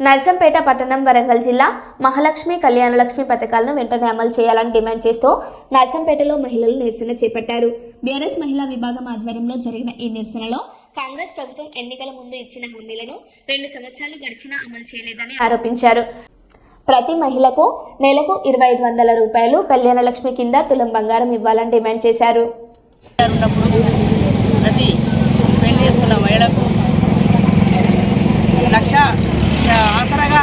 నర్సంపేట పట్టణం వరంగల్ జిల్లా మహాలక్ష్మి కళ్యాణలక్ష్మి పథకాలను వెంటనే అమలు చేయాలని డిమాండ్ చేస్తూ నర్సంపేటలో మహిళలు నిరసన చేపట్టారు. బీఆర్ఎస్ మహిళా విభాగం ఆధ్వర్యంలో జరిగిన ఈ నిరసనలో కాంగ్రెస్ ప్రభుత్వం ఎన్నికల ముందు ఇచ్చిన హామీలను రెండు సంవత్సరాలు గడిచినా అమలు చేయలేదని ఆరోపించారు. ప్రతి మహిళకు నెలకు ఇరవై ఐదు వందల రూపాయలు కళ్యాణలక్ష్మి కింద తులం బంగారం ఇవ్వాలని డిమాండ్ చేశారు. ప్రతి పెళ్ళి చేసుకున్న మహిళకు లక్ష ఆసరగా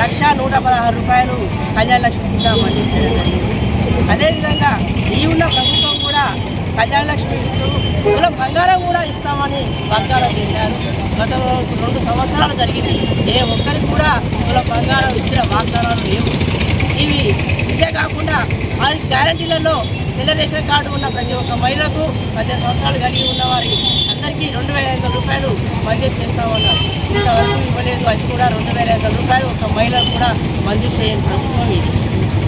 లక్ష నూట పదహారు రూపాయలు కళ్యాణ లక్ష్మి కింద మంజూరు చేయడం జరిగింది. అదేవిధంగా ఈ ఉన్న ప్రభుత్వం కూడా కళ్యాణ లక్ష్మి ఇస్తూ కులం బంగారం కూడా ఇస్తామని వాగ్దానం చేశారు. గత రెండు సంవత్సరాలు జరిగింది. ఏ ఒక్కరికి కూడా కులం బంగారం ఇచ్చిన వాగ్దానాలు లేవు. ఇవి ఇదే కాకుండా వారి గ్యారంటీలలో తెల్ల రేషన్ కార్డు ఉన్న ప్రతి ఒక్క మహిళకు పద్దెనిమిది సంవత్సరాలు కలిగి ఉన్న వారి అందరికీ రెండు వేల ఐదు రూపాయలు మంజూరు చేస్తామన్నారు ఇంతవరకు ఇవ్వలేదు. అది కూడా రెండు వేల ఐదు రూపాయలు ఒక మహిళకు కూడా మంజూరు చేయని ప్రభుత్వం ఇది.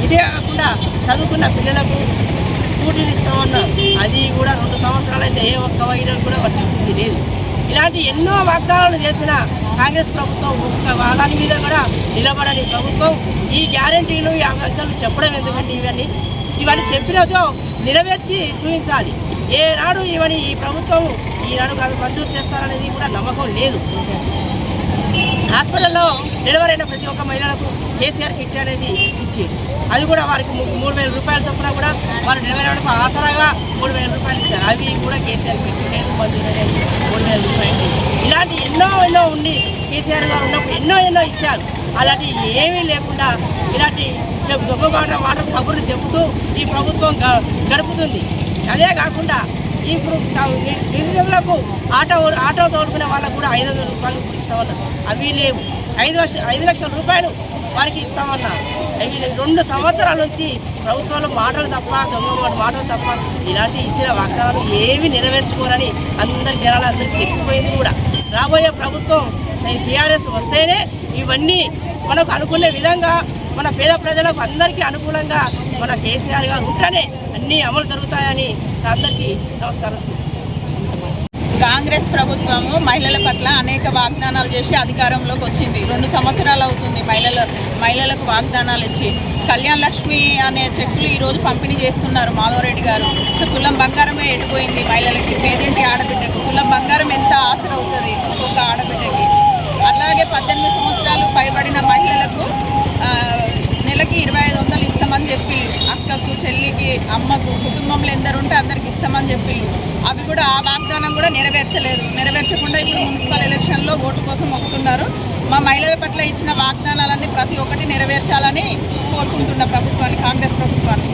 ఇదే కాకుండా చదువుకున్న పిల్లలకు స్కూటీలు ఇస్తామన్నారు అది కూడా రెండు సంవత్సరాలు అయితే ఏ ఒక్క మహిళకు కూడా వర్తించింది లేదు. ఇలాంటి ఎన్నో వాగ్దానాలు చేసిన కాంగ్రెస్ ప్రభుత్వం ఒక్క వాళ్ళ మీద కూడా నిలబడని ప్రభుత్వం ఈ గ్యారంటీలు ఈ వాగ్దానాలు చెప్పడం ఎందుకంటే ఇవన్నీ ఇవన్నీ చెప్పినచో నెరవేర్చి చూపించాలి. ఏనాడు ఇవన్నీ ఈ ప్రభుత్వం ఈనాడు అవి మంజూరు చేస్తారనేది కూడా నమ్మకం లేదు. హాస్పిటల్లో డెలివరీ అయిన ప్రతి ఒక్క మహిళలకు కేసీఆర్ కిట్ అనేది ఇచ్చి అది కూడా వారికి మూడు వేల రూపాయలు చొప్పున కూడా వారు డెలివరీ అవ్వడానికి ఆసరాగా మూడు వేల రూపాయలు ఇచ్చారు. అవి కూడా కేసీఆర్ కిట్ లేదు మంజూరు అనేది మూడు వేల రూపాయలు ఇలాంటి ఎన్నో ఎన్నో ఉండి కేసీఆర్ గారు ఉన్నప్పుడు ఎన్నో ఎన్నో ఇచ్చారు. అలాంటి ఏమీ లేకుండా ఇలాంటి చెప్- మాట కబుర్లు చెబుతూ ఈ ప్రభుత్వం గ- గడుపుతుంది. అదే కాకుండా ఇప్పుడు తా- నిరుద్యోగులకు ఆటో ఆటో తోడుకునే వాళ్ళకు కూడా ఐదు వందల రూపాయలు ఇస్తామన్నారు. అవి లేవు. ఐదు లక్ష ఐదు లక్షల రూపాయలు వారికి ఇస్తామన్నారు. అవి రెండు సంవత్సరాల నుంచి ప్రభుత్వంలో మాటలు తప్ప దొంగ మాటలు తప్ప ఇలాంటి ఇచ్చిన వాగ్దానాలు ఏవి నెరవేర్చుకోరని అందరి జనాలు అందరికీ తెలిసిపోయింది కూడా. రాబోయే ప్రభుత్వం టీఆర్ఎస్ వస్తేనే ఇవన్నీ మనకు అనుకునే విధంగా మన పేద ప్రజలకు అందరికీ అనుకూలంగా మన కేసీఆర్ గారు ఉంటేనే అన్నీ అమలు జరుగుతాయని అందరికీ నమస్కారం. కాంగ్రెస్ ప్రభుత్వము మహిళల పట్ల అనేక వాగ్దానాలు చేసి అధికారంలోకి వచ్చింది. రెండు సంవత్సరాలు అవుతుంది మహిళల మహిళలకు వాగ్దానాలు ఇచ్చి. కళ్యాణ్ లక్ష్మి అనే చెక్కులు ఈరోజు పంపిణీ చేస్తున్నారు మాధవరెడ్డి గారు. కులం బంగారమే ఎడిపోయింది మహిళలకి? పేదింటి ఆడబిడ్డకు. కులం బంగారం ఎంత ఆసరవుతుంది ఒక్కొక్క ఆడబిడ్డ అలాగే పద్దెనిమిది సంవత్సరాలు పైబడిన మహిళలకు ఆ, నెలకి ఇరవై ఐదు వందలు ఇస్తామని చెప్పి అక్కకు చెల్లికి అమ్మకు కుటుంబంలో ఎందరు ఉంటే అందరికి ఇస్తామని చెప్పిండు అవి కూడా ఆ వాగ్దానం కూడా నెరవేర్చలేదు. నెరవేర్చకుండా ఇప్పుడు మున్సిపల్ ఎలక్షన్లో ఓట్స్ కోసం వస్తున్నారు. మా మహిళల పట్ల ఇచ్చిన వాగ్దానాలన్నీ ప్రతి ఒక్కటి నెరవేర్చాలని కోరుకుంటున్న ప్రభుత్వాన్ని కాంగ్రెస్ ప్రభుత్వాన్ని.